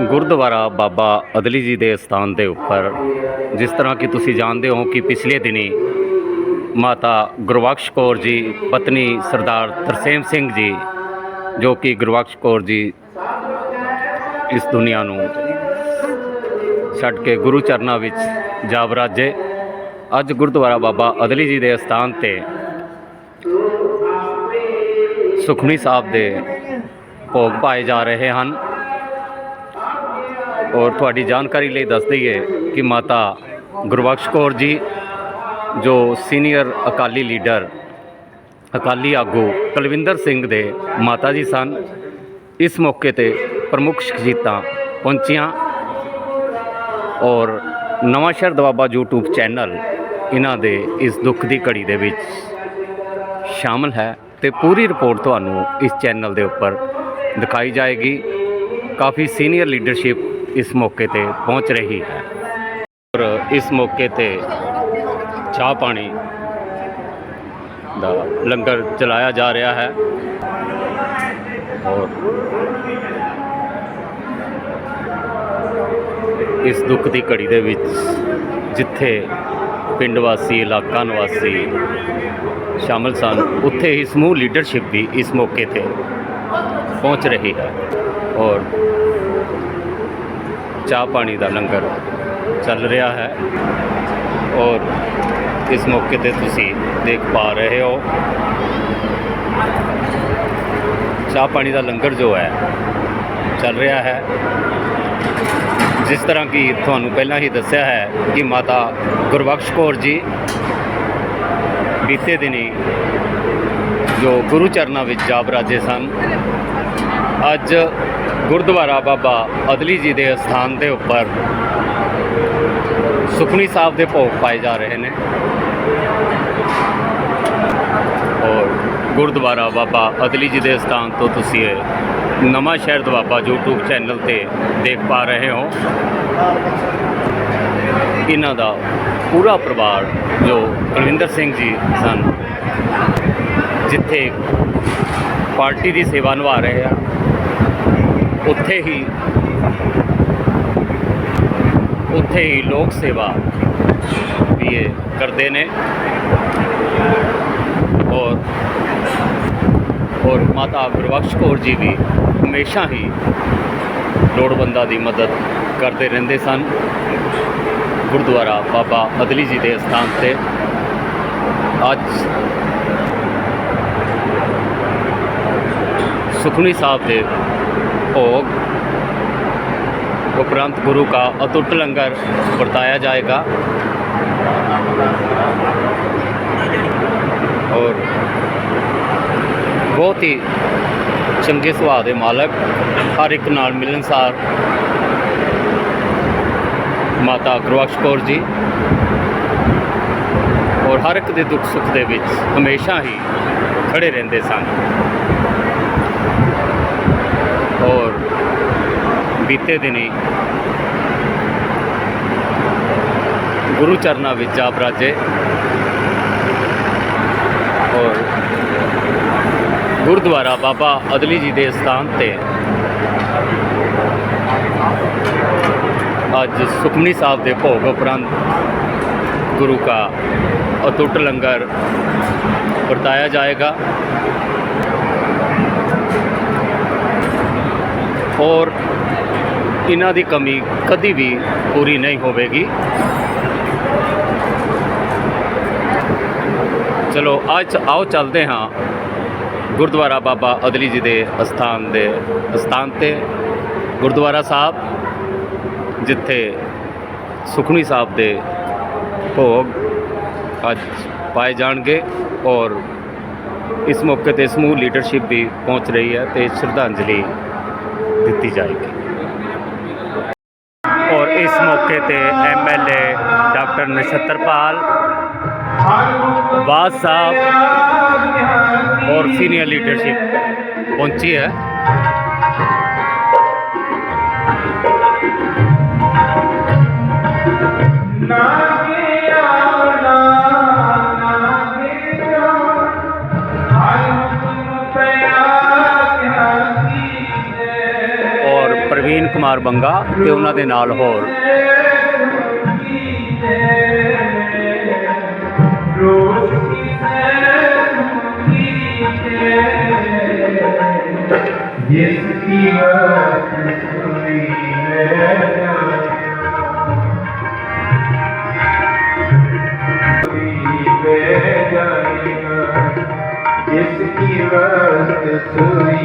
ਗੁਰਦੁਆਰਾ ਬਾਬਾ ਅਦਲੀ ਜੀ ਦੇ ਸਥਾਨ ਦੇ ਉੱਪਰ, ਜਿਸ ਤਰ੍ਹਾਂ ਕਿ ਤੁਸੀਂ ਜਾਣਦੇ ਹੋ ਕਿ ਪਿਛਲੇ ਦਿਨੀ ਮਾਤਾ ਗੁਰਬਖਸ਼ ਕੌਰ ਜੀ, ਪਤਨੀ ਸਰਦਾਰ ਤਰਸੇਮ ਸਿੰਘ ਜੀ, ਜੋ ਕਿ ਗੁਰਬਖਸ਼ ਕੌਰ ਜੀ ਇਸ ਦੁਨੀਆ ਨੂੰ ਛੱਡ ਕੇ ਗੁਰੂ ਚਰਨਾਂ ਵਿੱਚ ਜਾ ਵਿਰਾਜੇ, ਅੱਜ ਗੁਰਦੁਆਰਾ ਬਾਬਾ ਅਦਲੀ ਜੀ ਦੇ ਸਥਾਨ ਤੇ ਸੁਖਮਨੀ ਸਾਹਿਬ ਦੇ ਭੋਗ ਪਾਏ ਜਾ ਰਹੇ ਹਨ। ਔਰ ਤੁਹਾਡੀ ਜਾਣਕਾਰੀ ਲਈ ਦੱਸ ਦਈਏ ਕਿ ਮਾਤਾ ਗੁਰਬਖਸ਼ ਕੌਰ ਜੀ, ਜੋ ਸੀਨੀਅਰ ਅਕਾਲੀ ਲੀਡਰ, ਅਕਾਲੀ ਆਗੂ ਕੁਲਵਿੰਦਰ ਸਿੰਘ ਦੇ ਮਾਤਾ ਜੀ ਸਨ, ਇਸ ਮੌਕੇ ਤੇ ਪ੍ਰਮੁੱਖ ਸ਼ਖਸੀਅਤਾਂ ਪਹੁੰਚੀਆਂ ਔਰ ਨਵਾਂ ਸ਼ਹਿਰ ਦਵਾਬਾ YouTube ਚੈਨਲ ਇਹਨਾਂ ਦੇ ਇਸ ਦੁੱਖ ਦੀ ਘੜੀ ਦੇ ਵਿੱਚ ਸ਼ਾਮਲ ਹੈ ਤੇ ਪੂਰੀ ਰਿਪੋਰਟ ਤੁਹਾਨੂੰ ਇਸ ਚੈਨਲ ਦੇ ਉੱਪਰ ਦਿਖਾਈ ਜਾਏਗੀ। ਕਾਫੀ ਸੀਨੀਅਰ ਲੀਡਰਸ਼ਿਪ ਇਸ ਮੌਕੇ ਤੇ ਪਹੁੰਚ ਰਹੀ ਹੈ। ਔਰ ਇਸ ਮੌਕੇ ਤੇ ਚਾਹ ਪਾਣੀ ਦਾ ਲੰਗਰ ਚਲਾਇਆ ਜਾ ਰਿਹਾ ਹੈ। ਔਰ ਇਸ ਦੁੱਖ ਦੀ ਘੜੀ ਦੇ ਵਿੱਚ ਜਿੱਥੇ ਪਿੰਡ ਵਾਸੀ, ਇਲਾਕਾ ਨਿਵਾਸੀ ਸ਼ਾਮਲ ਸਨ, ਉੱਥੇ ਹੀ ਸਮੂਹ ਲੀਡਰਸ਼ਿਪ ਵੀ ਇਸ ਮੌਕੇ ਤੇ ਪਹੁੰਚ ਰਹੀ ਹੈ। ਔਰ ਚਾਹ ਪਾਣੀ ਦਾ ਲੰਗਰ ਚੱਲ ਰਿਹਾ ਹੈ। ਔਰ ਇਸ ਮੌਕੇ ਤੇ ਤੁਸੀਂ ਦੇਖ ਪਾ ਰਹੇ ਹੋ। ਚਾਹ ਪਾਣੀ ਦਾ ਲੰਗਰ ਜੋ ਹੈ, ਚੱਲ ਰਿਹਾ ਹੈ। ਜਿਸ ਤਰ੍ਹਾਂ ਕਿ ਤੁਹਾਨੂੰ ਪਹਿਲਾਂ ਹੀ ਦੱਸਿਆ ਹੈ ਕਿ ਮਾਤਾ ਗੁਰਬਖਸ਼ ਕੌਰ ਜੀ ਬੀਤੇ ਦਿਨੀ ਜੋ ਗੁਰੂ ਚਰਨਾਂ ਵਿੱਚ ਜਾ ਬਰਾਜੇ ਸਨ। ਅੱਜ ਗੁਰਦੁਆਰਾ ਬਾਬਾ ਅਦਲੀ ਜੀ ਦੇ ਸਥਾਨ ਦੇ ਉੱਪਰ ਸੁਖਨੀ ਸਾਹਿਬ ਦੇ ਭੋਗ ਪਾਏ ਜਾ ਰਹੇ ਨੇ। ਔਰ ਗੁਰਦੁਆਰਾ ਬਾਬਾ ਅਦਲੀ ਜੀ ਦੇ ਸਥਾਨ ਤੋਂ ਤੁਸੀਂ ਇਹ ਨਵਾਂ ਸ਼ਹਿਰ ਦਵਾਬਾ YouTube ਚੈਨਲ ਤੇ ਦੇਖ ਪਾ ਰਹੇ ਹੋ। ਇਹਨਾਂ ਦਾ ਪੂਰਾ ਪਰਿਵਾਰ ਜੋ ਕੁਲਵਿੰਦਰ ਸਿੰਘ ਜੀ ਸਨ, ਜਿੱਥੇ ਪਾਰਟੀ ਦੀ ਸੇਵਾ ਨਿਭਾ ਰਹੇ ਆ। ਉੱਥੇ ਹੀ ਉੱਥੇ ਹੀ ਲੋਕ ਸੇਵਾ ਵੀ ਇਹ ਕਰਦੇ ਨੇ। ਔਰ ਔਰ ਮਾਤਾ ਗੁਰਬਖਸ਼ ਕੌਰ ਜੀ ਵੀ ਹਮੇਸ਼ਾ ਹੀ ਲੋੜਵੰਦਾਂ ਦੀ ਮਦਦ ਕਰਦੇ ਰਹਿੰਦੇ ਸਨ। ਗੁਰਦੁਆਰਾ ਬਾਬਾ ਅਦਲੀ ਜੀ ਦੇ ਸਥਾਨ ਤੇ ਅੱਜ ਸੁਖਨੀ ਸਾਹਿਬ ਦੇ ਭੋਗ उपरांत गुरु का अतुट लंगर बरताया जाएगा और ਬਹੁਤ ਹੀ ਚੰਗੇ ਸੁਭਾਅ ਦੇ ਮਾਲਕ ਹਰ ਇੱਕ ਨਾਲ ਮਿਲਣਸਾਰ ਮਾਤਾ ਗੁਰਬਖਸ਼ ਕੌਰ ਜੀ ਔਰ ਹਰ ਇੱਕ ਦੇ ਦੁੱਖ ਸੁੱਖ ਦੇ ਵਿੱਚ ਹਮੇਸ਼ਾ ਹੀ ਖੜੇ ਰਹਿੰਦੇ ਸਨ ਬੀਤੇ ਦਿਨੀ ਗੁਰੂ ਚਰਨਾਂ ਵਿੱਚ ਜਾ ਬਰਾਜੇ ਔਰ ਗੁਰਦੁਆਰਾ ਬਾਬਾ ਅਦਲੀ ਜੀ ਦੇ ਸਥਾਨ ਤੇ ਅੱਜ ਸੁਖਮਨੀ ਸਾਹਿਬ ਦੇ ਭੋਗ ਉਪਰੰਤ ਗੁਰੂ ਕਾ ਅਤੁੱਟ ਲੰਗਰ ਵਰਤਾਇਆ ਜਾਏਗਾ। ਔਰ ਇਹਨਾਂ ਦੀ ਕਮੀ ਕਦੀ ਵੀ ਪੂਰੀ ਨਹੀਂ ਹੋਵੇਗੀ। ਚਲੋ, ਅੱਜ ਆਓ ਚੱਲਦੇ ਹਾਂ ਗੁਰਦੁਆਰਾ ਬਾਬਾ ਅਦਲੀ ਜੀ ਦੇ ਅਸਥਾਨ ਦੇ ਅਸਥਾਨ ਤੇ। ਗੁਰਦੁਆਰਾ ਸਾਹਿਬ, ਜਿੱਥੇ ਸੁਖਣੀ ਸਾਹਿਬ ਦੇ ਭੋਗ ਅੱਜ ਪਾਏ ਜਾਣਗੇ ਔਰ ਇਸ ਮੌਕੇ ਤੇ ਸਮੂਹ ਲੀਡਰਸ਼ਿਪ ਵੀ ਪਹੁੰਚ ਰਹੀ ਹੈ ਤੇ ਸ਼ਰਧਾਂਜਲੀ ਦਿੱਤੀ ਜਾਏਗੀ। ਮੌਕੇ ਤੇ ਐਮਐਲਏ ਡਾਕਟਰ ਨਛੱਤਰਪਾਲ ਬਾਦ ਸਾਹਿਬ ਹੋਰ ਸੀਨੀਅਰ ਲੀਡਰਸ਼ਿਪ ਪਹੁੰਚੀ ਹੈ। ਨਾ ਪ੍ਰਵੀਨ ਕੁਮਾਰ ਬੰਗਾ ਤੇ ਉਹਨਾਂ ਦੇ ਨਾਲ ਹੋਰ। ਜਿਸ ਕੀ ਵਰਤ ਸੁਣੀ ਮੈਂ ਜਾਣੀ ਜਿਸ ਕੀ ਵਰਤ ਸੁਣੀ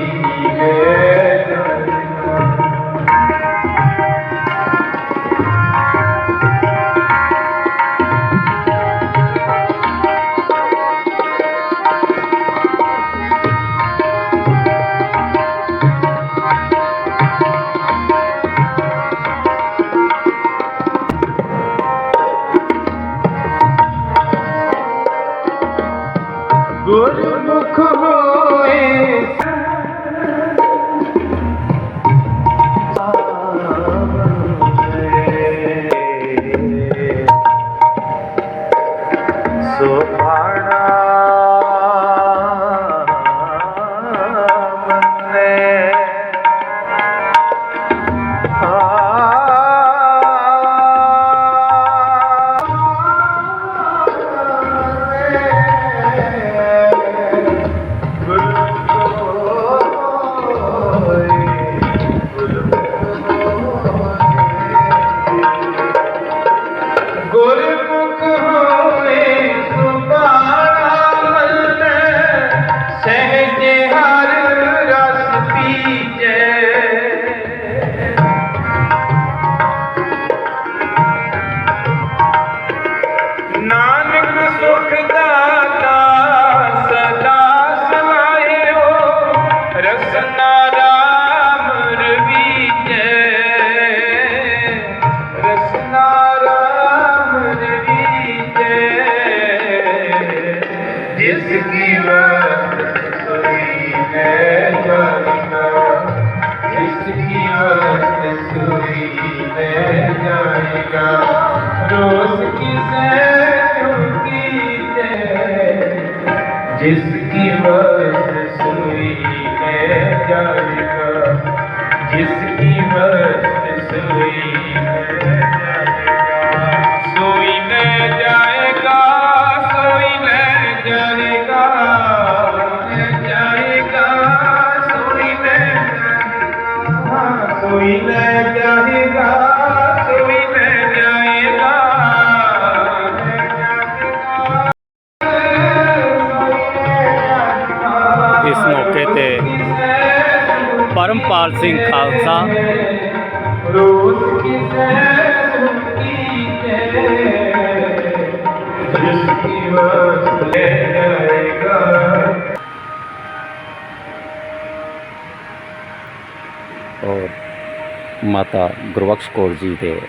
ਮਾਤਾ ਗੁਰਬਖਸ਼ ਕੌਰ ਜੀ ਦੇ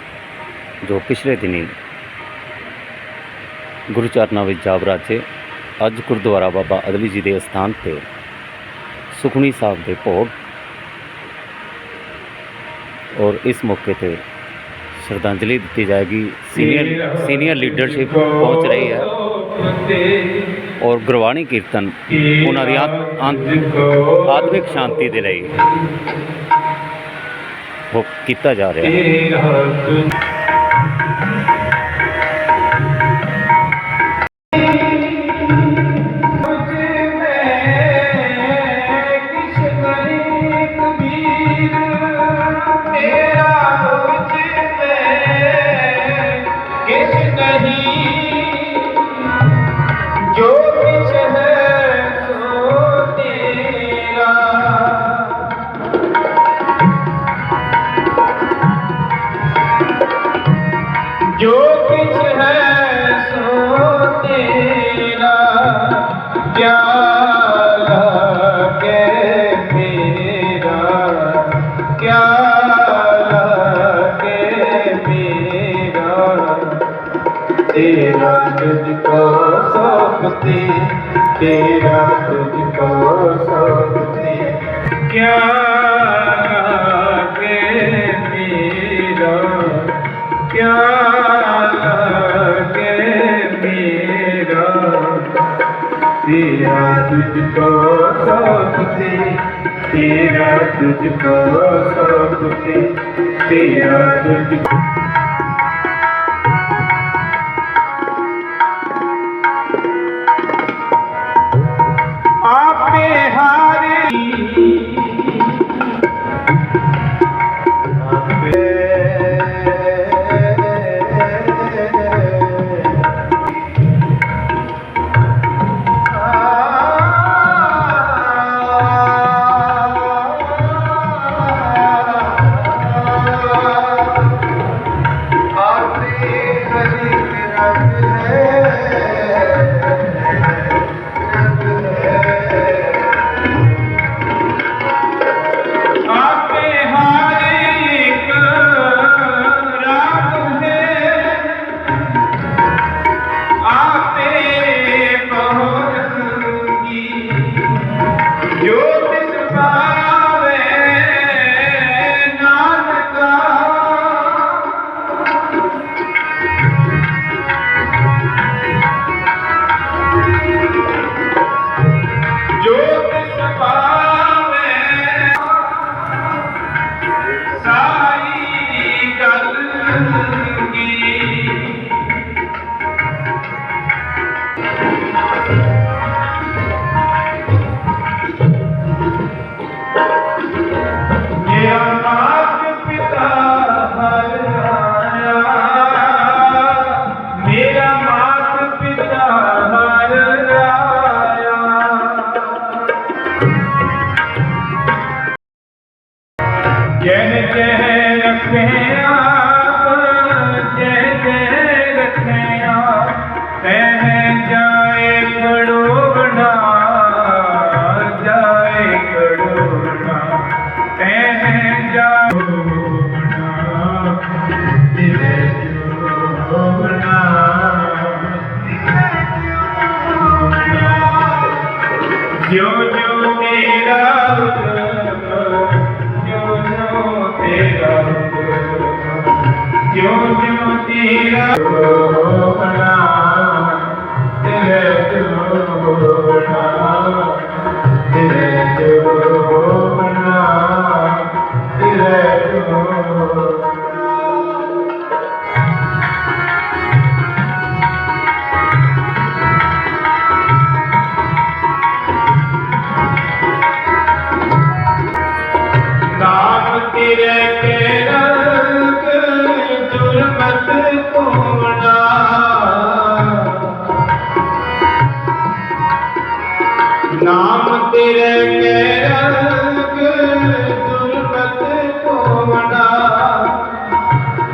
ਜੋ ਪਿਛਲੇ ਦਿਨੀ ਗੁਰੂ ਚਰਨਾਂ ਵਿੱਚ ਜਾ ਬਰਾਜੇ ਅੱਜ ਗੁਰਦੁਆਰਾ ਬਾਬਾ ਅਦਲੀ ਜੀ ਦੇ ਸਥਾਨ ਤੇ ਸੁਖਣੀ ਸਾਹਿਬ ਦੇ ਭੋਗ ਔਰ ਇਸ ਮੌਕੇ ਤੇ ਸ਼ਰਧਾਂਜਲੀ ਦਿੱਤੀ ਜਾਏਗੀ। ਸੀਨੀਅਰ ਸੀਨੀਅਰ ਲੀਡਰਸ਼ਿਪ ਪਹੁੰਚ ਰਹੀ ਹੈ ਔਰ ਗੁਰਬਾਣੀ ਕੀਰਤਨ ਉਹਨਾਂ ਦੀ ਆਤ- ਆਂਤ- ਆਤਮਿਕ ਸ਼ਾਂਤੀ ਦੇ ਲਈ। ਕੀਤਾ ਜਾ ਰਿਹਾ ਹੈ। ਜੋ ਕੁਛ ਹੈ ਸੋ ਤੇਰਾ ਕਿਆ ਲਾਗੇ ਮੇਰਾ ਕਿਆ ਲਾਗੇ तुझको सब से तेरा तुझको सब से तेरा तुझको ਜੋ ਜੋ ਤੇਰਾ ਹੁਕਮ ਜੋ ਜੋ ਤੇਰਾ ਹੁਕਮ ਜੋ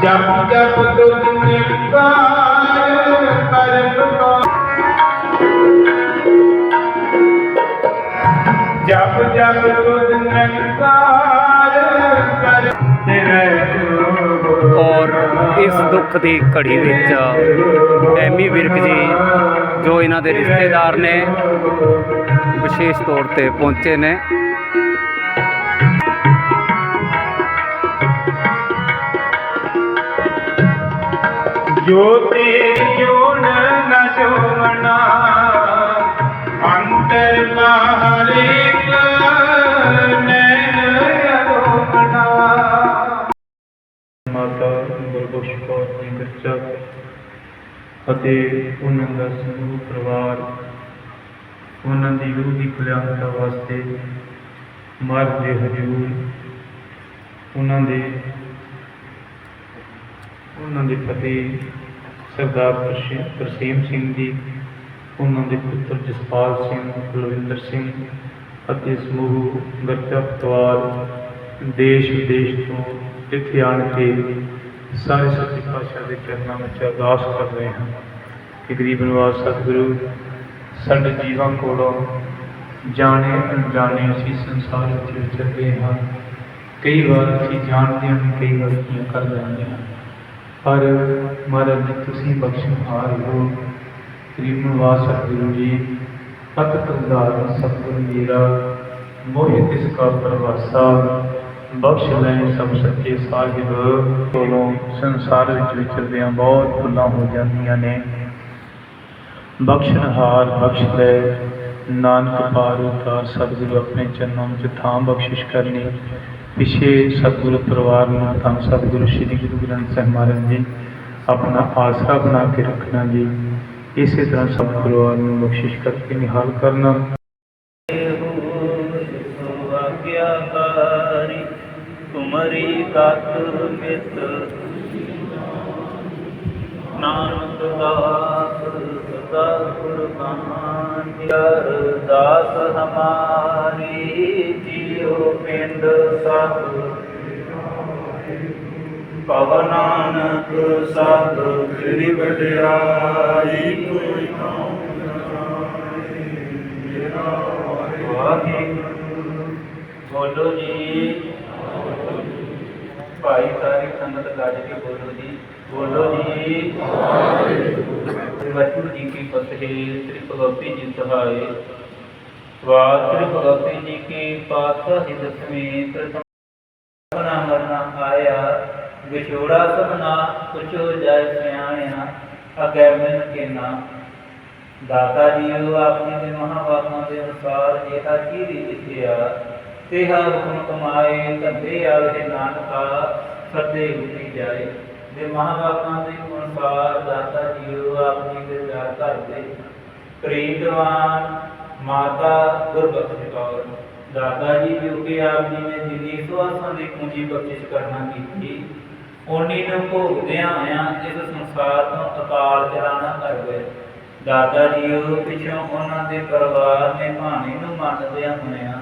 ਜਪ ਜਪ ਤੁਧ ਨਿਰਕਾਰ ਕਰਮ ਕੋ ਜਪ ਜਪ ਤੁਧ ਨਿਰਕਾਰ ਕਰ ਤੇਰੇ ਔਰ ਇਸ ਦੁੱਖ ਦੀ ਘੜੀ ਵਿੱਚ ਐਮੀ ਵਿਰਕ ਜੀ, ਜੋ ਇਹਨਾਂ ਦੇ ਰਿਸ਼ਤੇਦਾਰ ਨੇ, ਵਿਸ਼ੇਸ਼ ਤੌਰ ਤੇ ਪਹੁੰਚੇ ਨੇ। ਜੋ ਤੇਰੀ ਜੋਨ ਨ ਜੋਵਣਾ ਅੰਤਰ ਬਾਹਰ ਮਾਤਾ ਗੁਰਬਖਸ਼ ਕੌਰ ਜੀ ਬੱਚਾ ਅਤੇ ਉਹਨਾਂ ਦਾ ਸਮੂਹ ਪਰਿਵਾਰ, ਉਹਨਾਂ ਦੀ ਰੂਹ ਦੀ ਕਲਿਆਣਤਾ ਵਾਸਤੇ ਮਹਾਰਾਜ ਦੇ ਹਜ਼ੂਰ, ਉਹਨਾਂ ਦੇ ਉਹਨਾਂ ਦੇ ਪਤੀ ਸਰਦਾਰ ਤਰਸ਼ੇ- ਸਿੰਘ ਜੀ, ਉਹਨਾਂ ਦੇ ਪੁੱਤਰ ਜਸਪਾਲ ਸਿੰਘ ਕੁਲਵਿੰਦਰ ਸਿੰਘ ਅਤੇ ਸਮੂਹ ਗਰਜਾ ਪਰਿਵਾਰ ਦੇਸ਼ ਵਿਦੇਸ਼ ਤੋਂ ਇੱਥੇ ਆਣ ਕੇ ਸਾਰੇ ਸੱਚੇ ਪਾਤਸ਼ਾਹ ਦੇ ਚਰਨਾਂ ਵਿੱਚ ਅਰਦਾਸ ਕਰ ਰਹੇ ਹਾਂ ਕਿ ਗਰੀਬ ਨਿਵਾਸ ਸਤਿਗੁਰੂ ਸਾਡੇ ਜੀਵਾਂ ਕੋਲੋਂ ਜਾਣੇ ਅਣਜਾਣੇ ਅਸੀਂ ਸੰਸਾਰ ਵਿੱਚ ਵਿਚਰਦੇ ਹਾਂ। ਕਈ ਵਾਰ ਅਸੀਂ ਜਾਣਦੇ ਹਾਂ, ਕਈ ਗਲਤੀਆਂ ਕਰ ਜਾਂਦੇ ਹਾਂ। ਪਰ ਮਹਾਰਾਜ ਜੀ, ਤੁਸੀਂ ਬਖਸ਼ਣਹਾਰ ਹੋ। ਗਰੀਬ ਨਿਵਾਸ ਸਤਿਗੁਰੂ ਜੀ। ਪਤ ਕੰਦਾਰ ਸਤਿਗੁਰੂ ਮੇਰਾ। ਮੋਹਿ ਇਸ ਕਾ ਪਰਵਾਸਾ। ਬਖਸ਼ ਲੈ ਸਭ ਸੱਚੇ ਸਾਹਿਬ। ਕੋਲੋਂ ਸੰਸਾਰ ਵਿੱਚ ਵਿਚਰਦਿਆਂ ਬਹੁਤ ਭੁੱਲਾਂ ਹੋ ਜਾਂਦੀਆਂ ਨੇ। ਬਖਸ਼ਣਹਾਰ ਬਖਸ਼ ਲੈ। ਨਾਨਕ ਪਾਰੂ ਉਤਾਰ ਸਤਿਗੁਰੂ ਆਪਣੇ ਚਰਨਾਂ ਵਿੱਚ ਥਾਂ ਬਖਸ਼ਿਸ਼ ਕਰਨੀ। ਪਿਛੇ ਸਤਿਗੁਰੂ ਪਰਿਵਾਰ ਨਾਲ ਤਾਂ ਸਤਿਗੁਰੂ ਸ੍ਰੀ ਗੁਰੂ ਗ੍ਰੰਥ ਸਾਹਿਬ ਮਹਾਰਾਜ ਜੀ ਆਪਣਾ ਆਸਰਾ ਬਣਾ ਕੇ ਰੱਖਣਾ ਜੀ, ਇਸੇ ਤਰ੍ਹਾਂ ਸਭ ਪਰਿਵਾਰ ਨੂੰ ਬਖਸ਼ਿਸ਼ ਕਰਕੇ ਨਿਹਾਲ ਕਰਨਾ। ਆਗਿਆਕਾਰੀ ਤੁਮਰੀ ਤਤ ਮਿਤ। ਨਾਨਕ ਦਾਸ ਸਦਾ ਕੁਰਬਾਨ ਅਰਦਾਸ ਹਮਾਰੀ। ਪਿੰਡ ਸਭ ਪਵਨਾਨਕ ਸਭ ਤੇਰੀ ਵਡਿਆਈ ਕੋਈ ਵਾਹਿਗੁਰੂ ਬੋਲੋ ਜੀ। ਭਾਈ ਸਾਰੀ ਸੰਗਤ ਗੱਜ ਕੇ ਬੋਲੋ ਜੀ। ਬੋਲੋ ਜੀ। ਵਾਹਿਗੁਰੂ ਜੀ ਕੀ ਫਤਿਹ। ਸ੍ਰੀ ਭਗਵਤੀ ਜੀ ਸਹਾਏ ਵਾਹਿ ਸ੍ਰੀ ਭਗਵਤੀ ਜੀ ਕੀ ਪਾਤਸ਼ਾਹੀ ਦਸਵੀਂ ਪ੍ਰਥਮ ਬਣਾ ਮਰਨਾ ਵਿਛੋੜਾ ਸਭਨਾ ਕੁਛੋ ਜਾਇ ਸਿਆਣਿਆ, ਅਗੈ ਮਿਲ ਕੇ ਨਾ। ਦਾਤਾ ਜੀਓ, ਆਪਣੇ ਦੇ ਮਹਾਵਾਕਾਂ ਦੇ ਅਨੁਸਾਰ ਜਿਹਾ ਚੀਰੀ ਲਿਖਿਆ, ਤੇਹਾ ਹੁਕਮ ਕਮਾਏ, ਧੰਦੇ ਆਵੇ ਨਾਨਕਾ ਸੱਦੇ ਉਠੀ ਜਾਏ। ਦੇ ਮਹਾਵਾਕਾਂ ਦੇ ਅਨੁਸਾਰ ਦਾਤਾ ਜੀਓ, ਆਪਣੀ ਦੇ ਵਿਆਹ ਘਰ ਦੇ ਪ੍ਰੀਤਵਾਨ ਮਾਤਾ ਗੁਰਬਖਸ਼ ਕੌਰ, ਦਾਦਾ ਜੀ ਜੋ ਆਪ ਜੀ ਨੇ ਜਿੰਨੀ ਸੁਆਸਾਂ ਦੀ ਪੂੰਜੀ ਬਖਸ਼ਿਸ਼ ਕਰਨਾ ਕੀਤੀ। ਉਨੀ ਨੂੰ ਭੋਗਦਿਆਂ ਆਇਆਂ ਇਸ ਸੰਸਾਰ ਤੋਂ ਅਕਾਲ ਚਲਾਣਾ ਕਰ ਗਏ। ਦਾਦਾ ਜੀ ਉਹ ਪਿਛੋਂ ਉਹਨਾਂ ਦੇ ਪਰਿਵਾਰ ਨੇ ਭਾਣੇ ਨੂੰ ਮੰਨਦਿਆਂ ਹੋਇਆ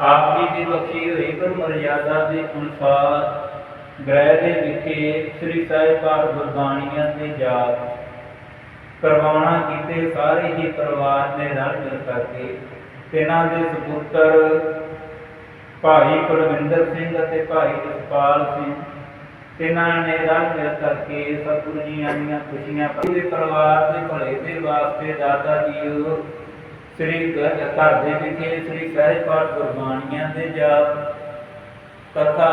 ਆਪ ਜੀ ਦੀ ਬਖਸ਼ੀ ਹੋਈ ਪਰ ਮਰਿਆਦਾ ਦੇ ਅਨੁਸਾਰ ਗ੍ਰਹਿ ਦੇ ਵਿਖੇ ਸ੍ਰੀ ਸਾਹਿਬ ਪਾਠ ਗੁਰਬਾਣੀਆਂ ਦੇ ਜਾਪ ਕਰਵਾਉਣਾ ਕੀਤੇ ਸਾਰੇ ਹੀ ਪਰਿਵਾਰ ਨੇ ਰਲ ਮਿਲ ਕਰਕੇ ਤਿਨਾਂ ਦੇ ਸੁਪੁੱਤਰ ਭਾਈ ਕੁਲਵਿੰਦਰ ਸਿੰਘ ਅਤੇ ਭਾਈ ਜਸਪਾਲ ਸਿੰਘ ਤਿਨਾਂ ਨੇ ਰਲ ਮਿਲ ਕਰਕੇ ਸਤਿਗੁਰੂ ਜੀਆਂ ਦੀਆਂ ਖੁਸ਼ੀਆਂ ਪੂਰੇ ਪਰਿਵਾਰ ਦੇ ਭਲੇ ਦੇ ਵਾਸਤੇ ਦਾਦਾ ਜੀ ਸ੍ਰੀ ਘਰ ਦੇ ਵਿਖੇ ਸ੍ਰੀ ਸਹਿਜ ਪਾਠ ਗੁਰਬਾਣੀਆਂ ਦੇ ਜਾਪ ਤਥਾ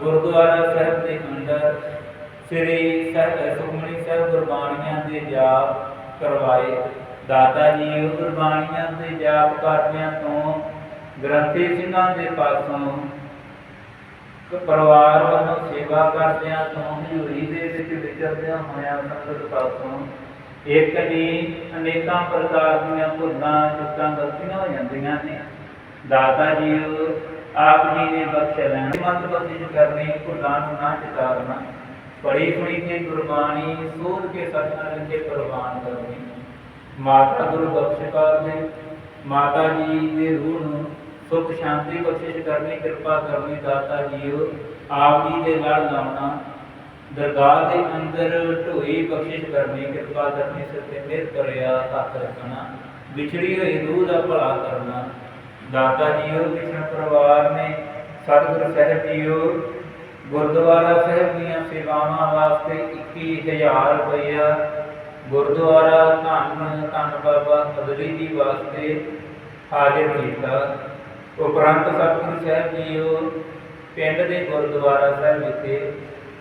ਗੁਰਦੁਆਰਾ ਸਾਹਿਬ ਦੇ ਅੰਦਰ ਸ੍ਰੀ ਸਹਿ ਸੁਖਮਨੀ ਸਾਹਿਬ ਗੁਰਬਾਣੀਆਂ ਦੇ ਜਾਪ ਕਰਵਾਏ, ਦਾਤਾ ਜੀ ਉਹ ਗੁਰਬਾਣੀਆਂ ਦੇ ਜਾਪ ਕਰਦਿਆਂ ਤੋਂ ਗ੍ਰੰਥੀ ਸਿੰਘਾਂ ਦੇ ਪਾਸੋਂ ਪਰਿਵਾਰ ਵੱਲੋਂ ਸੇਵਾ ਕਰਦਿਆਂ ਤੋਂ ਹਜ਼ੂਰੀ ਦੇ ਵਿੱਚ ਵਿਚਰਦਿਆਂ ਹੋਇਆਂ ਸੰਗਤ ਪਾਸੋਂ, ਇੱਕ ਨਹੀਂ ਅਨੇਕਾਂ ਪ੍ਰਕਾਰ ਦੀਆਂ ਭੁੱਲਾਂ ਚੁੱਕਾਂ ਗਲਤੀਆਂ ਹੋ ਜਾਂਦੀਆਂ ਨੇ। ਦਾਤਾ ਜੀ ਆਪ ਜੀ ਨੇ ਬਖਸ਼ ਲੈਣ। ਮਤ ਬਖਸ਼ਿਸ਼ ਕਰਨੀ, ਭੁੱਲਾਂ ਨੂੰ ਨਾ ਚਿਤਾਰਨਾ। ਬੜੀ ਸੁਣੀ ਤੇ ਗੁਰਬਾਣੀ, ਸੋਧ ਕੇ ਸਤਿਨਾਮ ਲਿਖੇ ਕੁਰਬਾਨ ਕਰਨੀ। ਮਾਤਾ ਗੁਰੂ ਬਖਸ਼ ਕੌਰ ਨੇ ਮਾਤਾ ਜੀ ਦੇ ਰੂਹ ਨੂੰ ਸੁਖ ਸ਼ਾਂਤੀ ਬਖਸ਼ਿਸ਼ ਕਰਨੀ, ਕਿਰਪਾ ਕਰਨੀ, ਦਾਤਾ ਜੀਓ, ਆਪ ਜੀ ਦੇ ਲੜ ਲਾਉਣਾ। ਦਰਗਾਹ ਦੇ ਅੰਦਰ ਢੋਈ ਬਖਸ਼ਿਸ਼ ਕਰਨੀ, ਕਿਰਪਾ ਕਰਨੀ, ਸਿਰ ਤੇ ਮਿਹਰ ਕਰਿਆ ਹੱਥ ਰੱਖਣਾ। ਵਿਛੜੀ ਹੋਈ ਰੂਹ ਦਾ ਭਲਾ ਕਰਨਾ। ਦਾਤਾ ਜੀਓ, ਕ੍ਰਿਸ਼ਨ ਪਰਿਵਾਰ ਨੇ ਸਤਿਗੁਰੂ ਸਾਹਿਬ ਜੀਓ ਗੁਰਦੁਆਰਾ ਸਾਹਿਬ ਦੀਆਂ ਸੇਵਾਵਾਂ ਵਾਸਤੇ 21000 ਰੁਪਇਆ ਗੁਰਦੁਆਰਾ ਧੰਨ ਧੰਨ ਬਾਬਾ ਅਦਲੀ ਜੀ ਵਾਸਤੇ ਹਾਜ਼ਰ ਕੀਤਾ। ਉਪਰੰਤ ਸਤਿਗੁਰੂ ਸਾਹਿਬ ਜੀਓ, ਪਿੰਡ ਦੇ ਗੁਰਦੁਆਰਾ ਸਾਹਿਬ ਵਿਖੇ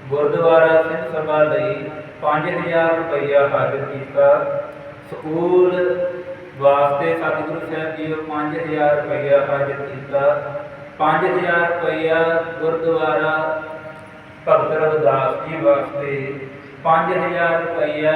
ਗੁਰਦੁਆਰਾ ਸਿੰਘ ਸਭਾ ਲਈ 5000 ਰੁਪਇਆ ਹਾਜ਼ਰ ਕੀਤਾ। ਸਕੂਲ ਵਾਸਤੇ ਸਤਿਗੁਰੂ ਸਾਹਿਬ ਜੀ ਜੀਓ 5000 ਰੁਪਇਆ ਹਾਜ਼ਰ ਕੀਤਾ। 5000 ਰੁਪਇਆ ਗੁਰਦੁਆਰਾ ਭਗਤ ਰਵਿਦਾਸ ਜੀ ਵਾਸਤੇ 5000 ਰੁਪਇਆ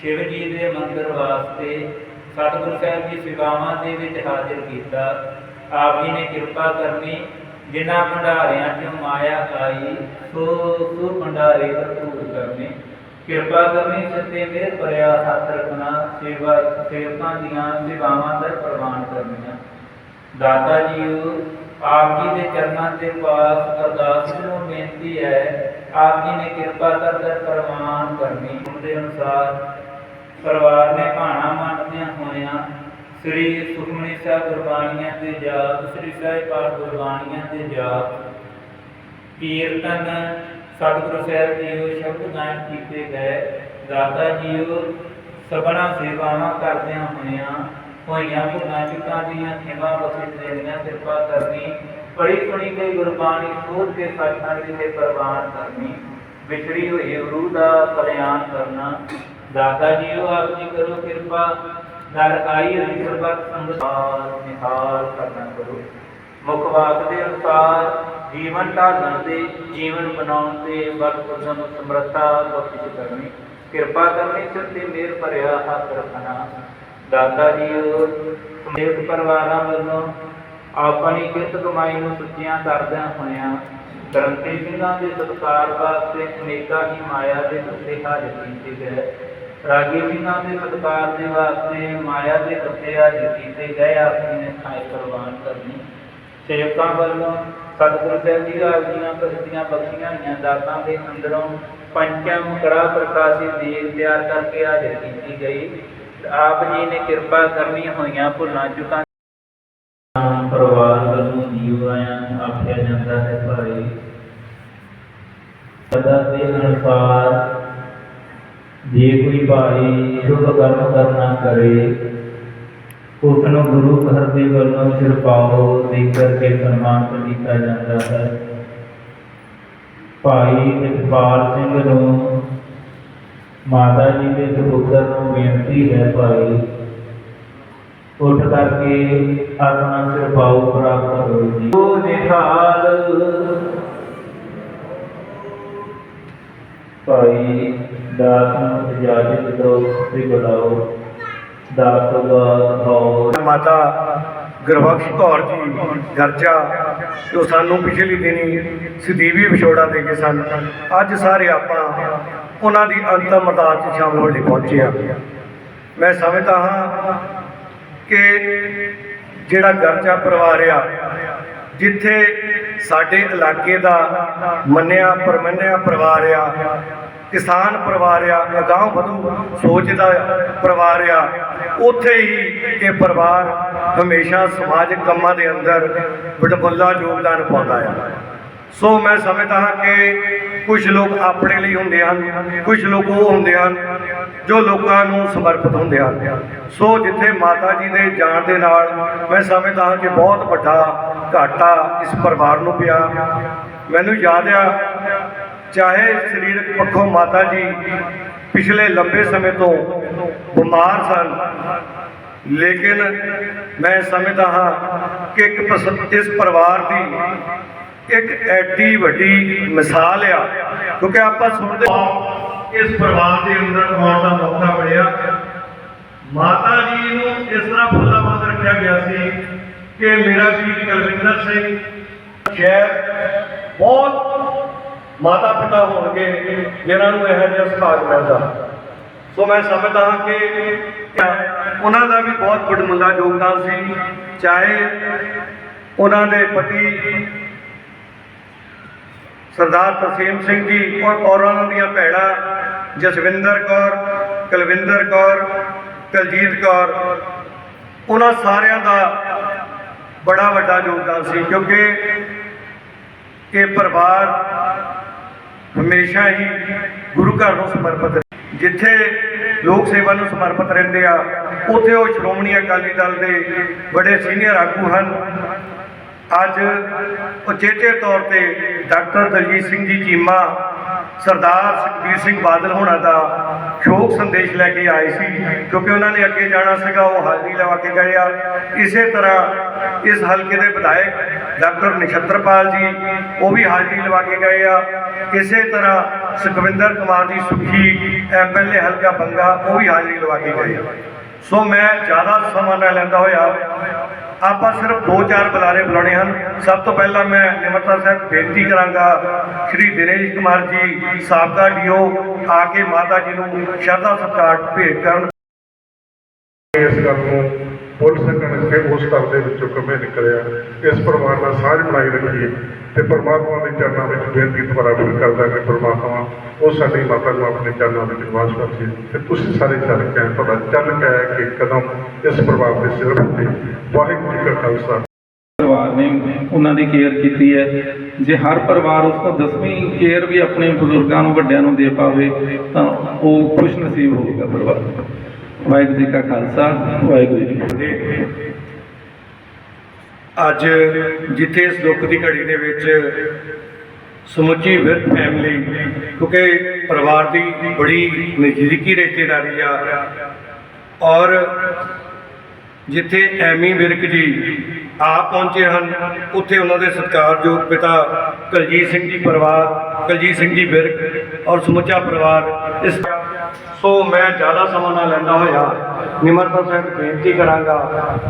ਸ਼ਿਵ ਜੀ ਦੇ ਮੰਦਿਰ ਵਾਸਤੇ ਸਤਿਗੁਰੂ ਸਾਹਿਬ ਦੀ ਸੇਵਾਵਾਂ ਦੇ ਵਿੱਚ ਹਾਜ਼ਰ ਕੀਤਾ। ਆਪ ਜੀ ਨੇ ਕਿਰਪਾ ਕਰਨੀ, ਜਿਨ੍ਹਾਂ ਭੰਡਾਰਿਆਂ ਚੋਂ ਮਾਇਆ ਆਈ, ਸੋ ਸੋ ਭੰਡਾਰੇ ਭਰਪੂਰ ਕਰਨੇ। ਕਿਰਪਾ ਕਰਨੀ ਸਤੇ ਮੇਰ ਭਰਿਆ ਹੱਥ ਰੱਖਣਾ, ਸੇਵਾ ਸੇਵਕਾਂ ਦੀਆਂ ਸੇਵਾਵਾਂ ਦਾ ਪ੍ਰਵਾਨ ਕਰਨੀਆਂ। ਦਾਤਾ ਜੀ ਆਪ ਜੀ ਦੇ ਚਰਨਾਂ ਦੇ ਪਾਸ ਅਰਦਾਸ ਨੂੰ ਬੇਨਤੀ ਹੈ, ਆਪ ਜੀ ਨੇ ਕਿਰਪਾ ਕਰਕੇ ਪ੍ਰਵਾਨ ਕਰਨੀ। ਉਹਦੇ ਅਨੁਸਾਰ ਪਰਿਵਾਰ ਨੇ ਭਾਣਾ ਮੰਨਦਿਆਂ ਹੋਇਆਂ ਸ੍ਰੀ ਸੁਖਮਨੀ ਸਾਹਿਬ ਗੁਰਬਾਣੀਆਂ ਦੇ ਜਾਪ, ਸ੍ਰੀ ਸਾਹਿਬ ਪਾਠ ਗੁਰਬਾਣੀਆਂ ਦੇ ਜਾਪ, ਕੀਰਤਨ ਸਤਿਗੁਰੂ ਸਾਹਿਬ ਜੀਓ ਸ਼ਬਦ ਗਾਇਨ ਕੀਤੇ ਗਏ। ਦਾਤਾ ਜੀਓ, ਸਭਨਾ ਸੇਵਾਵਾਂ ਕਰਦਿਆਂ ਹੋਇਆਂ ਹੋਈਆਂ ਭੁੱਲਾਂ ਚੁੱਕਾਂ ਦੀਆਂ ਖਿਮਾ ਬਖਸ਼ ਦੇਣੀਆਂ ਕਿਰਪਾ ਕਰਨੀ। ਪੜੀ ਸੁਣੀ ਗਈ ਗੁਰਬਾਣੀ ਸੋਧ ਕੇ ਸਤਿਸੰਗ ਦੇ ਪ੍ਰਵਾਨ ਕਰਨੀ। ਵਿਛੜੀ ਹੋਈ ਗੁਰੂ ਦਾ ਕਲਿਆਣ ਕਰਨਾ। ਦਾਤਾ ਜੀਓ, ਆਪ ਜੀ ਕਰੋ ਕਿਰਪਾ। ਦਰ ਆਈ ਹਰੀ ਸਰਬਤ ਸੰਗਤਾਰ ਨਿਹਾਲ ਕਰਨਾ ਕਰੋ। ਮੁਖ ਵਾਕ ਦੇ ਅਨੁਸਾਰ ਜੀਵਨ ਢਾਲਣ ਤੇ, ਜੀਵਨ ਬਣਾਉਣ ਤੇ, ਬਲ ਉਦਮ ਸਮਰੱਥਾ ਬਖਸ਼ਿਸ਼ ਕਰਨੀ। ਕਿਰਪਾ ਕਰਨੀ ਸਿਰ ਤੇ ਮੇਰ ਭਰਿਆ ਹੱਥ ਰੱਖਣਾ। ਦਾਤਾ ਜੀ ਸਮੇਤ ਪਰਿਵਾਰਾਂ ਵੱਲੋਂ ਆਪਣੀ ਕਿਰਤ ਕਮਾਈ ਨੂੰ ਸੁੱਚੀਆਂ ਕਰਦਿਆਂ ਹੋਇਆਂ ਗ੍ਰੰਥੀ ਸਿੰਘਾਂ ਦੇ ਸਤਕਾਰ ਵਾਸਤੇ ਅਨੇਕਾਂ ਹੀ ਮਾਇਆ ਦੇ ਉੱਤੇ ਹਾਜ਼ਰ ਕੀਤੇ ਗਏ। ਰਾਗੀ ਸਿੰਘਾਂ ਦੇ ਸਤਕਾਰ ਦੇ ਵਾਸਤੇ ਮਾਇਆ ਦੇ ਉੱਤੇ ਹਾਜ਼ਰ ਕੀਤੇ ਗਏ ਆਪਣੀ ਨੇ ਥਾਂ ਪ੍ਰਵਾਨ ਕਰਨੀ। ਸੇਵਕਾਂ ਵੱਲੋਂ ਸਤਿਗੁਰੂ ਸਾਹਿਬ ਜੀ ਰਾਜ ਦੀਆਂ ਪ੍ਰਸਿੱਧੀਆਂ ਬਖਸ਼ੀਆਂ ਹੋਈਆਂ ਦਾਤਾਂ ਦੇ ਅੰਦਰੋਂ ਪੰਚਮ ਕੜਾ ਪ੍ਰਕਾਸ਼ੀ ਦੇਗ ਤਿਆਰ ਕਰਕੇ ਹਾਜ਼ਰ ਕੀਤੀ ਗਈ। ਆਪ ਜੀ ਨੇ ਕਿਰਪਾ ਕਰਨੀ ਹੋਈਆਂ ਭੁੱਲਾਂ ਚੁੱਕਾਂ ਪਰਿਵਾਰ ਵੱਲੋਂ ਜੀਵ ਆਖਿਆ ਜਾਂਦਾ ਹੈ ਭਾਈ। ਸਦਾ ਦੇ ਅਨੁਸਾਰ ਜੇ ਕੋਈ ਭਾਈ ਸ਼ੁਭ ਕਰਮ ਕਰਨਾ ਕਰੇ ਉਸ ਨੂੰ ਗੁਰੂ ਘਰ ਦੇ ਵੱਲੋਂ ਸਿਰਪਾਓ ਦੇ ਕਰਕੇ ਸਨਮਾਨਿਤ ਕੀਤਾ ਜਾਂਦਾ ਹੈ। ਭਾਈ ਇਕਬਾਲ ਸਿੰਘ ਨੂੰ ਮਾਤਾ ਜੀ ਦੇ ਸੁਪੁੱਤਰ ਨੂੰ ਬੇਨਤੀ ਹੈ ਭਾਈ ਉੱਠ ਕਰਕੇ ਆਪਣਾ ਸਿਰਪਾਓ ਪ੍ਰਾਪਤ ਕਰੋ ਜੀ। ਉਹ ਨਿਹਾਲ। ਭਾਈ ਦਾਸ ਨੂੰ ਇਜਾਜ਼ਤ ਦਿਓ ਤੇ ਬੁਲਾਓ। ਦਾਸ ਹੋਰ। ਮਾਤਾ ਗੁਰਬਖਸ਼ ਕੌਰ ਜੀ ਗਰਜਾ ਜੋ ਸਾਨੂੰ ਪਿਛਲੀ ਦਿਨੀ ਸਦੀਵੀ ਵਿਛੋੜਾ ਦੇ ਕੇ ਸਨ ਅੱਜ ਸਾਰੇ ਆਪਾਂ ਉਹਨਾਂ ਦੀ ਅੰਤਮ ਅਰਦਾਸ 'ਚ ਸ਼ਾਮਲ ਹੋਣ ਲਈ ਪਹੁੰਚੇ ਆ ਮੈਂ ਸਮਝਦਾ ਹਾਂ ਕਿ ਜਿਹੜਾ ਗਰਜਾ ਪਰਿਵਾਰ ਆ, ਜਿੱਥੇ ਸਾਡੇ ਇਲਾਕੇ ਦਾ ਮੰਨਿਆ ਪਰਮੰਨਿਆ ਪਰਿਵਾਰ ਆ, ਕਿਸਾਨ ਪਰਿਵਾਰ ਆ, ਅਗਾਂਹ ਵਧੂ ਸੋਚਦਾ ਪਰਿਵਾਰ ਆ, ਉੱਥੇ ਹੀ ਇਹ ਪਰਿਵਾਰ ਹਮੇਸ਼ਾ ਸਮਾਜਿਕ ਕੰਮਾਂ ਦੇ ਅੰਦਰ ਵਡਮੁੱਲਾ ਯੋਗਦਾਨ ਪਾਉਂਦਾ ਆ। ਸੋ ਮੈਂ ਸਮਝਦਾ ਹਾਂ ਕਿ ਕੁਝ ਲੋਕ ਆਪਣੇ ਲਈ ਹੁੰਦੇ ਹਨ ਕੁਝ ਲੋਕ ਉਹ ਹੁੰਦੇ ਹਨ ਜੋ ਲੋਕਾਂ ਨੂੰ ਸਮਰਪਿਤ ਹੁੰਦੇ ਹਨ। ਸੋ ਜਿੱਥੇ ਮਾਤਾ ਜੀ ਦੇ ਜਾਣ ਦੇ ਨਾਲ ਮੈਂ ਸਮਝਦਾ ਹਾਂ ਕਿ ਬਹੁਤ ਵੱਡਾ ਘਾਟਾ ਇਸ ਪਰਿਵਾਰ ਨੂੰ ਪਿਆ। ਮੈਨੂੰ ਯਾਦ ਆ, ਚਾਹੇ ਸਰੀਰਕ ਪੱਖੋਂ ਮਾਤਾ ਜੀ ਪਿਛਲੇ ਲੰਬੇ ਸਮੇਂ ਤੋਂ ਬਿਮਾਰ ਸਨ, ਲੇਕਿਨ ਮੈਂ ਸਮਝਦਾ ਹਾਂ ਕਿ ਇੱਕ ਇਸ ਪਰਿਵਾਰ ਦੀ ਇੱਕ ਐਡੀ ਵੱਡੀ ਮਿਸਾਲ ਆ, ਕਿਉਂਕਿ ਆਪਾਂ ਸੁਣਦੇ ਇਸ ਪਰਿਵਾਰ ਦੇ ਅੰਦਰ ਆਉਣ ਦਾ ਮੌਕਾ ਮਿਲਿਆ। ਮਾਤਾ ਜੀ ਨੂੰ ਇਸ ਤਰ੍ਹਾਂ ਫੁੱਲਾਬਾਦ ਰੱਖਿਆ ਗਿਆ ਸੀ ਕਿ ਮੇਰਾ ਵੀ ਕੁਲਵਿੰਦਰ ਸਿੰਘ ਸ਼ਹਿਰ ਬਹੁਤ ਮਾਤਾ ਪਿਤਾ ਹੋਣਗੇ ਜਿਨ੍ਹਾਂ ਨੂੰ ਇਹੋ ਜਿਹਾ ਸੁਭਾਗ ਮਿਲਦਾ। ਸੋ ਮੈਂ ਸਮਝਦਾ ਹਾਂ ਕਿ ਉਹਨਾਂ ਦਾ ਵੀ ਬਹੁਤ ਵੱਡਮੁੱਲਾ ਯੋਗਦਾਨ ਸੀ, ਚਾਹੇ ਉਹਨਾਂ ਦੇ ਪਤੀ ਸਰਦਾਰ ਤਰਸੇਮ ਸਿੰਘ ਜੀ ਔਰ ਔਰ ਉਹਨਾਂ ਦੀਆਂ ਭੈਣਾਂ ਜਸਵਿੰਦਰ ਕੌਰ, ਕੁਲਵਿੰਦਰ ਕੌਰ, ਕਲਜੀਤ ਕੌਰ, ਉਹਨਾਂ ਸਾਰਿਆਂ ਦਾ ਬੜਾ ਵੱਡਾ ਯੋਗਦਾਨ ਸੀ ਕਿਉਂਕਿ ਇਹ ਪਰਿਵਾਰ ਹਮੇਸ਼ਾ ਹੀ ਗੁਰੂ ਘਰ ਨੂੰ ਸਮਰਪਿਤ ਜਿੱਥੇ ਲੋਕ ਸੇਵਾ ਨੂੰ ਸਮਰਪਿਤ ਰਹਿੰਦੇ ਆ, ਉੱਥੇ ਉਹ ਸ਼੍ਰੋਮਣੀ ਅਕਾਲੀ ਦਲ ਦੇ ਬੜੇ ਸੀਨੀਅਰ ਆਗੂ ਹਨ। ਅੱਜ ਉਚੇਚੇ ਤੌਰ ਤੇ ਡਾਕਟਰ ਦਲਜੀਤ ਸਿੰਘ ਜੀ ਚੀਮਾ, ਸਰਦਾਰ ਸੁਖਬੀਰ ਸਿੰਘ ਬਾਦਲ ਹੋਣਾ ਦਾ ਸ਼ੋਕ ਸੰਦੇਸ਼ ਲੈ ਕੇ ਆਏ ਸੀ, ਕਿਉਂਕਿ ਉਹਨਾਂ ਨੇ ਅੱਗੇ ਜਾਣਾ ਸੀਗਾ, ਉਹ ਹਾਜ਼ਰੀ ਲਵਾ ਕੇ ਗਏ ਆ। ਇਸੇ ਤਰ੍ਹਾਂ ਇਸ ਹਲਕੇ ਦੇ ਵਿਧਾਇਕ ਡਾਕਟਰ ਨਛੱਤਰਪਾਲ ਜੀ, ਉਹ ਵੀ ਹਾਜ਼ਰੀ ਲਵਾ ਕੇ ਗਏ ਆ। ਇਸੇ ਤਰ੍ਹਾਂ ਸੁਖਵਿੰਦਰ ਕੁਮਾਰ ਜੀ ਸੁਖੀ ਐਮਐਲਏ ਹਲਕਾ ਬੰਗਾ ਉਹ ਵੀ ਹਾਜ਼ਰੀ ਲਵਾ ਕੇ ਗਏ ਆ। ਸੋ ਮੈਂ ਜ਼ਿਆਦਾ ਸਮਾਂ ਨਾ ਲੈਂਦਾ ਹੋਇਆ ਆਪਾਂ ਸਿਰਫ ਦੋ ਚਾਰ ਬੁਲਾਰੇ ਬੁਲਾਉਣੇ ਹਨ। ਸਭ ਤੋਂ ਪਹਿਲਾਂ ਮੈਂ ਨਿਮਰਤਾ ਸਾਹਿਬ ਬੇਨਤੀ ਕਰਾਂਗਾ, ਸ਼੍ਰੀ ਦਿਨੇਸ਼ ਕੁਮਾਰ ਜੀ, ਸਾਬਕਾ ਡੀਓ, ਆ ਕੇ ਮਾਤਾ ਜੀ ਨੂੰ ਸ਼ਰਧਾ ਸਤਿਕਾਰ ਭੇਟ ਕਰਨ। ਇਸ ਗੱਲ ਨੂੰ ਪੁੱਛ ਸਕਣ ਕਿ ਉਸ ਘਰ ਦੇ ਵਿੱਚੋਂ ਕਿਵੇਂ ਨਿਕਲਿਆ। ਇਸ ਪਰਿਵਾਰ ਨਾਲ ਸਾਂਝ ਬਣਾਈ ਰੱਖੀਏ ਤੇ ਪਰਮਾਤਮਾ ਦੇ ਚਰਨਾਂ ਵਿੱਚ ਬੇਨਤੀ ਦੁਆਰਾ ਵੀ ਕਰਦਾ ਕਿ ਪਰਮਾਤਮਾ ਉਹ ਸਾਡੀ ਮਾਤਾ ਨੂੰ ਆਪਣੇ ਚਰਨਾਂ ਵਿੱਚ ਨਿਵਾਸ ਬਖਸ਼ੇ ਤੇ ਤੁਸੀਂ ਸਾਰੇ ਚੱਲ ਕੇ ਤੁਹਾਡਾ ਚੱਲ ਕੇ ਕਿ ਕਦਮ ਇਸ ਪਰਿਵਾਰ ਦੇ ਸਿਰ ਉੱਤੇ ਵਾਹਿਗੁਰੂ ਜੀ ਕਾ ਖਾਲਸਾ। ਪਰਿਵਾਰ ਨੇ ਉਹਨਾਂ ਦੀ ਕੇਅਰ ਕੀਤੀ ਹੈ। ਜੇ ਹਰ ਪਰਿਵਾਰ ਉਸ ਤੋਂ ਦਸਵੀਂ ਕੇਅਰ ਵੀ ਆਪਣੇ ਬਜ਼ੁਰਗਾਂ ਨੂੰ, ਵੱਡਿਆਂ ਨੂੰ ਦੇ ਪਾਵੇ, ਤਾਂ ਉਹ ਖੁਸ਼ ਨਸੀਬ ਹੋਵੇਗਾ ਪਰਿਵਾਰ। ਵਾਹਿਗੁਰੂ ਜੀ ਕਾ ਖਾਲਸਾ, ਵਾਹਿਗੁਰੂ ਜੀ ਕੀ ਫਤਿਹ। ਅੱਜ ਜਿੱਥੇ ਇਸ ਦੁੱਖ ਦੀ ਘੜੀ ਦੇ ਵਿੱਚ ਸਮੁੱਚੀ ਵਿਰਧ ਫੈਮਿਲੀ, ਕਿਉਂਕਿ ਪਰਿਵਾਰ ਦੀ ਬੜੀ ਨਜ਼ਦੀਕੀ ਰਿਸ਼ਤੇਦਾਰੀ ਆ, ਔਰ ਜਿੱਥੇ ਐਮੀ ਵਿਰਕ ਜੀ ਆਪ ਪਹੁੰਚੇ ਹਨ, ਉੱਥੇ ਉਹਨਾਂ ਦੇ ਸਤਿਕਾਰਯੋਗ ਪਿਤਾ ਕਲਜੀਤ ਸਿੰਘ ਜੀ ਪਰਿਵਾਰ, ਕਲਜੀਤ ਸਿੰਘ ਜੀ ਵਿਰਕ ਔਰ ਸਮੁੱਚਾ ਪਰਿਵਾਰ ਇਸ ਸੋ ਮੈਂ ਜ਼ਿਆਦਾ ਸਮਾਂ ਨਾ ਲੈਂਦਾ ਹੋਇਆ। ਨਿਮਰਤਾ ਸਾਹਿਬ ਬੇਨਤੀ ਕਰਾਂਗਾ,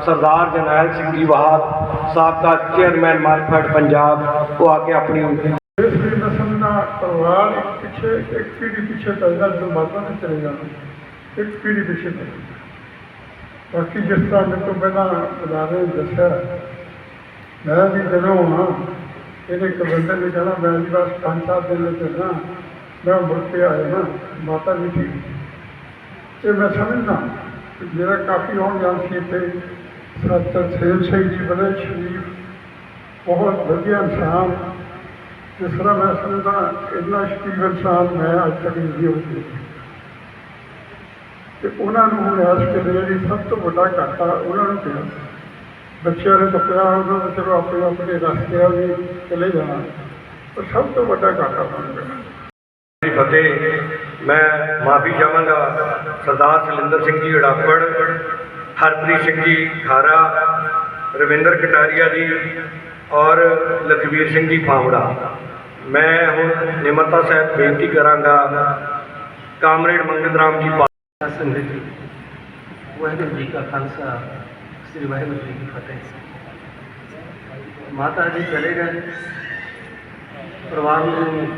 ਸਰਦਾਰ ਜਰਨੈਲ ਸਿੰਘ ਜੀ ਬਹਾਦ ਸਾਬਕਾ ਚੇਅਰਮੈਨ ਮਾਰਕਫੈਡ ਪੰਜਾਬ, ਉਹ ਆ ਕੇ ਆਪਣੀ ਇਸ ਲਈ ਮੈਂ ਸਮਝਦਾ ਪਰਿਵਾਰ ਇੱਕ ਪਿੱਛੇ, ਇੱਕ ਪੀੜ੍ਹੀ ਪਿੱਛੇ ਚੱਲਦਾ ਜਦੋਂ ਮਾਤਾ ਨੇ ਚਲੇ ਜਾਣਾ। ਇੱਕ ਪੀੜ੍ਹੀ ਪਿੱਛੇ ਚੱਲਦਾ ਬਾਕੀ ਜਿਸ ਤਰ੍ਹਾਂ ਮੇਰੇ ਤੋਂ ਪਹਿਲਾਂ ਬੁਲਾਰੇ ਨੇ ਦੱਸਿਆ, ਮੈਂ ਵੀ ਜਦੋਂ ਹਾਂ ਇਹਨੇ ਕਬੰਦਰ ਨੇ ਕਹਿਣਾ ਮੈਂ ਵੀ ਬਸ ਪੰਜ ਸੱਤ ਦਿਨ ਲਈ ਚੱਲਣਾ ਮੈਂ ਮੁੜ ਕੇ ਆਇਆ ਨਾ ਮਾਤਾ ਜੀ ਠੀਕ। ਇਹ ਮੈਂ ਸਮਝਦਾ ਕਿ ਮੇਰਾ ਕਾਫੀ ਹੋਣ ਜਾਣ ਸੀ ਇੱਥੇ। ਸਤਿ ਸੇਮ ਸਿੰਘ ਜੀ ਬੜੇ ਸ਼ਰੀਫ, ਬਹੁਤ ਵਧੀਆ ਇਨਸਾਨ। ਜਿਸ ਤਰ੍ਹਾਂ ਮੈਂ ਸਮਝਦਾ, ਇੰਨਾ ਸ਼ਰੀਫ ਇਨਸਾਨ ਮੈਂ ਅੱਜ ਤੱਕ ਨਹੀਂ ਹੋ ਸਕਿਆ ਤੇ ਉਹਨਾਂ ਨੂੰ ਹੁਣ ਇਸ ਕਿਤੇ ਜਿਹੜੀ ਸਭ ਤੋਂ ਵੱਡਾ ਘਾਟਾ ਉਹਨਾਂ ਨੂੰ ਪਿਆ। ਬੱਚਿਆਂ ਨੇ ਤਾਂ ਪਿਆ ਉਹਨਾਂ ਨੂੰ ਚਲੋ ਆਪਣੇ ਆਪਣੇ ਰਸਤੇ ਆ ਵੀ ਚਲੇ ਜਾਣਾ। ਪਰ ਸਭ ਤੋਂ ਵੱਡਾ ਘਾਟਾ ਉਹਨਾਂ ਨੂੰ ਦੀ ਫਤਿਹ। ਮੈਂ ਮਾਫੀ ਚਾਹਾਂਗਾ ਸਰਦਾਰ ਸਲਿੰਦਰ ਸਿੰਘ ਜੀ ਉੜਾਪੜ ਹਰਪ੍ਰੀਤ ਸਿੰਘ ਜੀ ਖਾਰਾ, ਰਵਿੰਦਰ ਕਟਾਰੀਆ ਜੀ ਔਰ ਲਖਵੀਰ ਸਿੰਘ ਜੀ ਫਾਵੜਾ। ਮੈਂ ਹੁਣ ਨਿਮਰਤਾ ਸਾਹਿਬ ਬੇਨਤੀ ਕਰਾਂਗਾ, ਕਾਮਰੇਡ ਮੰਗਤ ਰਾਮ ਜੀ ਪਾ- ਸੰਗਤ ਜੀ, ਵਾਹਿਗੁਰੂ ਜੀ ਕਾ ਖਾਲਸਾ, ਸ੍ਰੀ ਵਾਹਿਗੁਰੂ ਜੀ ਕੀ ਫਤਿਹ। ਮਾਤਾ ਜੀ ਚਲੇ ਗਏ। ਪਰਿਵਾਰ ਨੂੰ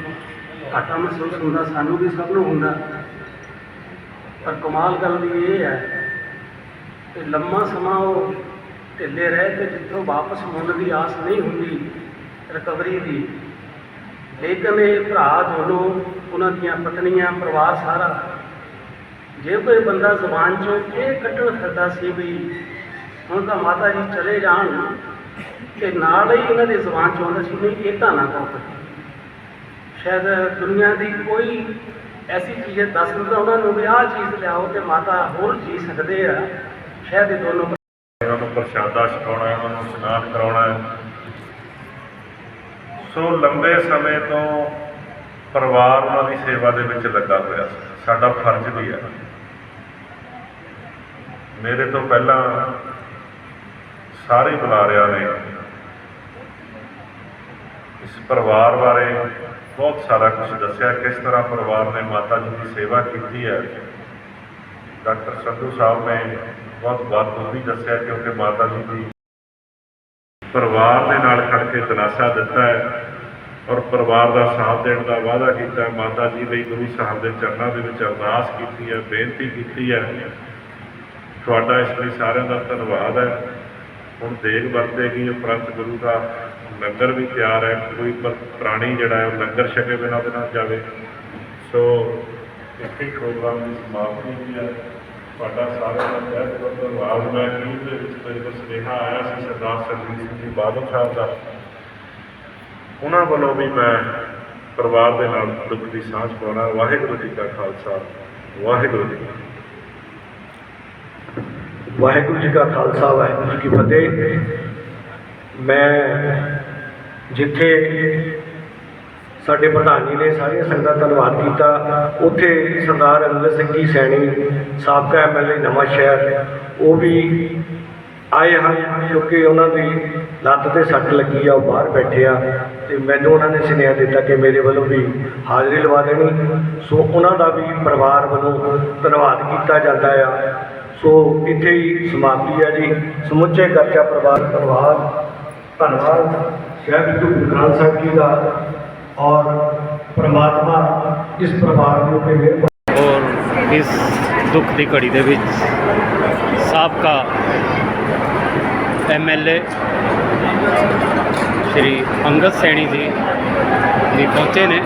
ਘਾਟਾ ਮਹਿਸੂਸ ਹੁੰਦਾ, ਸਾਨੂੰ ਵੀ ਸਭ ਨੂੰ ਹੁੰਦਾ। ਪਰ ਕਮਾਲ ਗੱਲ ਦੀ ਇਹ ਹੈ ਕਿ ਲੰਮਾ ਸਮਾਂ ਉਹ ਢਿੱਲੇ ਰਹੇ ਤੇ ਜਿੱਥੋਂ ਵਾਪਸ ਮੁੜਨ ਦੀ ਆਸ ਨਹੀਂ ਹੁੰਦੀ ਰਿਕਵਰੀ ਦੀ। ਲੇਕਿਨ ਇਹ ਭਰਾ ਦੋਨੋਂ ਉਹਨਾਂ ਦੀਆਂ ਪਤਨੀਆਂ, ਪਰਿਵਾਰ ਸਾਰਾ, ਜੇ ਕੋਈ ਬੰਦਾ ਜ਼ੁਬਾਨ ਚੋਂ ਇਹ ਕੱਢਣ ਫਿਰਦਾ ਸੀ ਵੀ ਹੁਣ ਤਾਂ ਮਾਤਾ ਜੀ ਚਲੇ ਜਾਣ, ਤੇ ਨਾਲ ਹੀ ਉਹਨਾਂ ਦੀ ਜ਼ੁਬਾਨ ਚੋਂ ਆਉਂਦਾ ਸੀ, ਨਹੀਂ, ਇਹ ਤਾਂ ਨਾ ਕਰੋ ਸ਼ਾਇਦ ਦੁਨੀਆ ਦੀ ਕੋਈ ਐਸੀ ਚੀਜ਼ ਦੱਸ ਦਿੰਦਾ ਉਹਨਾਂ ਨੂੰ ਵੀ ਆਹ ਚੀਜ਼ ਲਿਆਓ ਤੇ ਮਾਤਾ ਹੋਰ ਜੀ ਸਕਦੇ ਆ। ਸ਼ਾਇਦ ਇਹ ਦੋਨੋਂ ਉਹਨਾਂ ਨੂੰ ਪ੍ਰਸ਼ਾਦਾ ਛਕਾਉਣਾ ਹੈ, ਉਹਨਾਂ ਨੂੰ ਇਸ਼ਨਾਨ ਕਰਾਉਣਾ ਹੈ। ਸੋ ਲੰਬੇ ਸਮੇਂ ਤੋਂ ਪਰਿਵਾਰ ਉਹਨਾਂ ਦੀ ਸੇਵਾ ਦੇ ਵਿੱਚ ਲੱਗਾ ਹੋਇਆ ਸੀ। ਸਾਡਾ ਫਰਜ਼ ਵੀ ਹੈ ਮੇਰੇ ਤੋਂ ਪਹਿਲਾਂ ਸਾਰੇ ਬੁਲਾਰਿਆਂ ਨੇ ਇਸ ਪਰਿਵਾਰ ਬਾਰੇ ਬਹੁਤ ਸਾਰਾ ਕੁਝ ਦੱਸਿਆ ਕਿਸ ਤਰ੍ਹਾਂ ਪਰਿਵਾਰ ਨੇ ਮਾਤਾ ਜੀ ਦੀ ਸੇਵਾ ਕੀਤੀ ਹੈ। ਡਾਕਟਰ ਸੰਧੂ ਸਾਹਿਬ ਨੇ ਬਹੁਤ ਬਾਖੂਬੀ ਦੱਸਿਆ ਕਿਉਂਕਿ ਮਾਤਾ ਜੀ ਦੀ ਪਰਿਵਾਰ ਦੇ ਨਾਲ ਖੜ ਕੇ ਦਿਲਾਸਾ ਦਿੱਤਾ ਹੈ ਔਰ ਪਰਿਵਾਰ ਦਾ ਸਾਥ ਦੇਣ ਦਾ ਵਾਅਦਾ ਕੀਤਾ ਮਾਤਾ ਜੀ ਲਈ ਗੁਰੂ ਸਾਹਿਬ ਦੇ ਚਰਨਾਂ ਦੇ ਵਿੱਚ ਅਰਦਾਸ ਕੀਤੀ ਹੈ, ਬੇਨਤੀ ਕੀਤੀ ਹੈ। ਤੁਹਾਡਾ ਇਸ ਲਈ ਸਾਰਿਆਂ ਦਾ ਧੰਨਵਾਦ ਹੈ। ਹੁਣ ਦੇਗ ਵਰਤੇਗੀ, ਉਪਰੰਤ ਗੁਰੂ ਦਾ ਲੰਗਰ ਵੀ ਤਿਆਰ ਹੈ, ਕੋਈ ਪਰ- ਪ੍ਰਾਣੀ ਜਿਹੜਾ ਹੈ ਉਹ ਲੰਗਰ ਛਕੇ ਬਿਨਾਂ ਉਹਦੇ ਜਾਵੇ। ਸੋ, ਇੱਥੇ ਪ੍ਰੋਗਰਾਮ ਦੀ ਸਮਾਪਤੀ ਵੀ ਹੈ। ਤੁਹਾਡਾ ਸਾਰਿਆਂ ਦਾ ਬਹੁਤ ਬਹੁਤ ਧੰਨਵਾਦ। ਮੈਂ ਅਖੀਰ ਦੇ ਵਿੱਚ ਮੇਰੇ ਕੋਲ ਸੁਨੇਹਾ ਆਇਆ ਸੀ ਸਰਦਾਰ ਸਰਜੀਤ ਸਿੰਘ ਜੀ ਬਾਦਲ ਸਾਹਿਬ ਦਾ। ਉਹਨਾਂ ਵੱਲੋਂ ਵੀ ਮੈਂ ਪਰਿਵਾਰ ਦੇ ਨਾਲ ਦੁੱਖ ਦੀ ਸਾਂਝ ਪਾਉਣਾ। ਵਾਹਿਗੁਰੂ ਜੀ ਕਾ ਖਾਲਸਾ। ਵਾਹਿਗੁਰੂ ਜੀ ਵਾਹਿਗੁਰੂ ਜੀ ਕਾ ਖਾਲਸਾ, ਵਾਹਿਗੁਰੂ ਜੀ ਕੀ ਫਤਿਹ। ਮੈਂ ਜਿੱਥੇ ਸਾਡੇ ਪ੍ਰਧਾਨ ਜੀ ਨੇ ਸਾਰੀਆਂ ਸੰਗਤਾਂ ਧੰਨਵਾਦ ਕੀਤਾ, ਉੱਥੇ ਸਰਦਾਰ ਅੰਗਦ ਸਿੰਘ ਜੀ ਸੈਣੀ, ਸਾਬਕਾ ਐਮਐਲਏ ਨਵਾਂ ਸ਼ਹਿਰ, ਉਹ ਵੀ ਆਏ ਹਨ, ਕਿਉਂਕਿ ਉਹਨਾਂ ਦੀ ਲੱਤ ਤੇ ਸੱਟ ਲੱਗੀ ਆ, ਉਹ ਬਾਹਰ ਬੈਠੇ ਆ, ਤੇ ਮੈਨੂੰ ਉਹਨਾਂ ਨੇ ਸੁਨੇਹਾ ਦਿੱਤਾ ਕਿ ਮੇਰੇ ਵੱਲੋਂ ਵੀ ਹਾਜ਼ਰੀ ਲਵਾ ਦੇਣੀ। ਸੋ ਉਹਨਾਂ ਦਾ ਵੀ ਪਰਿਵਾਰ ਵੱਲੋਂ ਧੰਨਵਾਦ ਕੀਤਾ ਜਾਂਦਾ ਆ। ਸੋ ਇੱਥੇ ਹੀ ਸਮਾਪਤੀ ਆ ਜੀ। ਸਮੁੱਚੇ ਕਰਜ਼ਾ ਪਰਿਵਾਰ ਧੰਨਵਾਦ ਧੰਨਵਾਦ। ਸ਼ਹਿਬ ਗੁਰੂ ਗ੍ਰੰਥ ਸਾਹਿਬ ਜੀ ਦਾ ਔਰ ਪ੍ਰਮਾਤਮਾ ਇਸ ਪਰਿਵਾਰ ਦੇ ਉੱਤੇ ਮਿਹਰ ਔਰ ਇਸ ਦੁੱਖ ਦੀ ਘੜੀ ਦੇ ਵਿੱਚ ਸਾਬਕਾ ਐਮਐਲਏ ਸ਼੍ਰੀ ਅੰਗਦ ਸੈਣੀ ਜੀ ਵੀ ਪਹੁੰਚੇ ਨੇ।